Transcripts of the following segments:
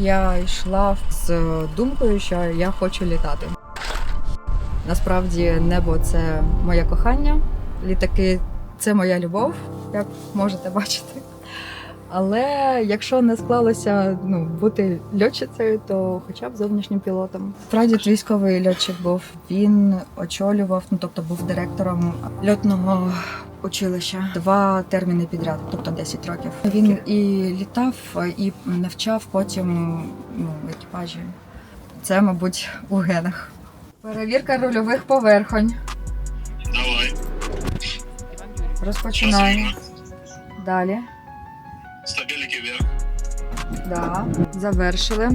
я йшла з думкою, що я хочу літати. Насправді, небо це моє кохання, літаки це моя любов, як можете бачити. Але якщо не склалося ну, бути льотчицею, то хоча б зовнішнім пілотом. Прадід військовий льотчик був. Він очолював, ну тобто був директором льотного училища два терміни підряд, тобто 10 років. Він і літав, і навчав потім ну, екіпажі. Це, мабуть, у генах. Перевірка рульових поверхонь. Давай. Розпочинаємо. Далі. Стабіліки вверх. Да, завершили.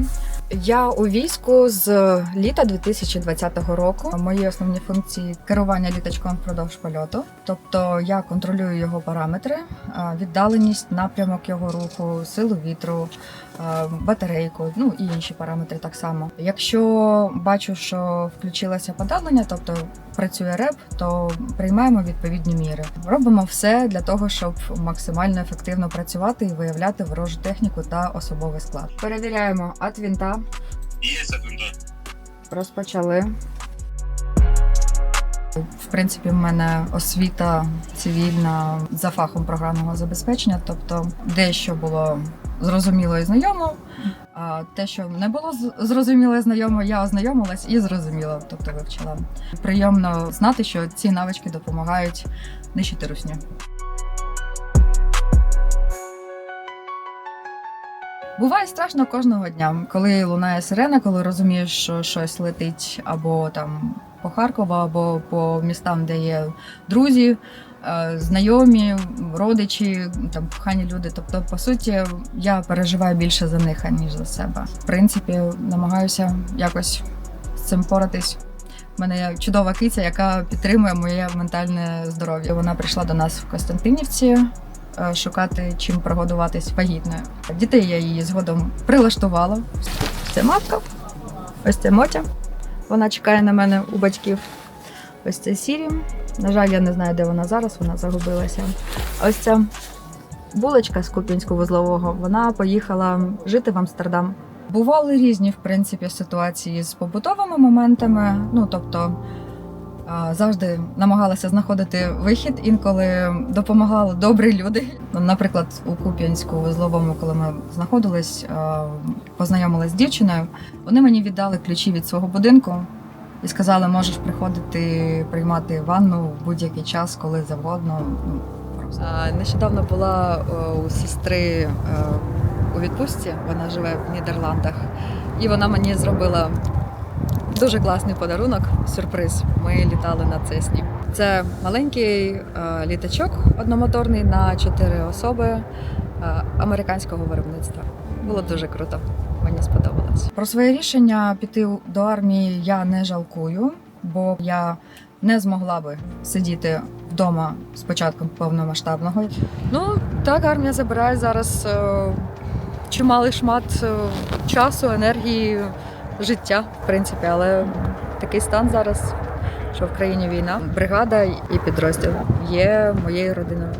Я у війську з літа 2020 року. Мої основні функції керування літачком впродовж польоту. Тобто я контролюю його параметри, віддаленість, напрямок його руху, силу вітру, батарейку, ну і інші параметри так само. Якщо бачу, що включилося подавлення, тобто працює реп, то приймаємо відповідні міри. Робимо все для того, щоб максимально ефективно працювати і виявляти ворожу техніку та особовий склад. Перевіряємо от вінта. Є секунда. Розпочали. В принципі, в мене освіта цивільна за фахом програмного забезпечення, тобто дещо було зрозуміло і знайомо. А те, що не було зрозуміло і знайомо, я ознайомилась і зрозуміла, тобто вивчила. Приємно знати, що ці навички допомагають нищити русню. Буває страшно кожного дня, коли лунає сирена, коли розумієш, що щось летить або там по Харкову, або по містам, де є друзі, е, знайомі, родичі, там кохані люди. Тобто, по суті, я переживаю більше за них, аніж за себе. В принципі, намагаюся якось з цим поратись. У мене є чудова киця, яка підтримує моє ментальне здоров'я. Вона прийшла до нас в Костянтинівці шукати чим прогодуватись вагітною. Дітей я її згодом прилаштувала. Це матка, ось це Мотя. Вона чекає на мене у батьків. Ось це Сірі. На жаль, я не знаю, де вона зараз, вона загубилася. Ось ця булочка з Куп'янського вузлового. Вона поїхала жити в Амстердам. Бували різні, в принципі, ситуації з побутовими моментами. Ну тобто завжди намагалася знаходити вихід. Інколи допомагали добрі люди. Ну, Наприклад, у Куп'янську вузловому, коли ми знаходились, а, познайомились з дівчиною. Вони мені віддали ключі від свого будинку і сказали, можеш приходити приймати ванну в будь-який час, коли завгодно. Ну, Нещодавно була е, у сестри е, у відпустці. Вона живе в Нідерландах, і вона мені зробила дуже класний подарунок, сюрприз. Ми літали на Цесні. Це маленький е, літачок одномоторний на чотири особи е, американського виробництва. Було дуже круто. Мені сподобалось. Про своє рішення піти до армії я не жалкую, бо я не змогла би сидіти вдома з початком повномасштабного. Ну так, армія забирає зараз е, чималий шмат часу, енергії, життя, в принципі, але такий стан зараз, що в країні війна. Бригада і підрозділ є моєю родиною.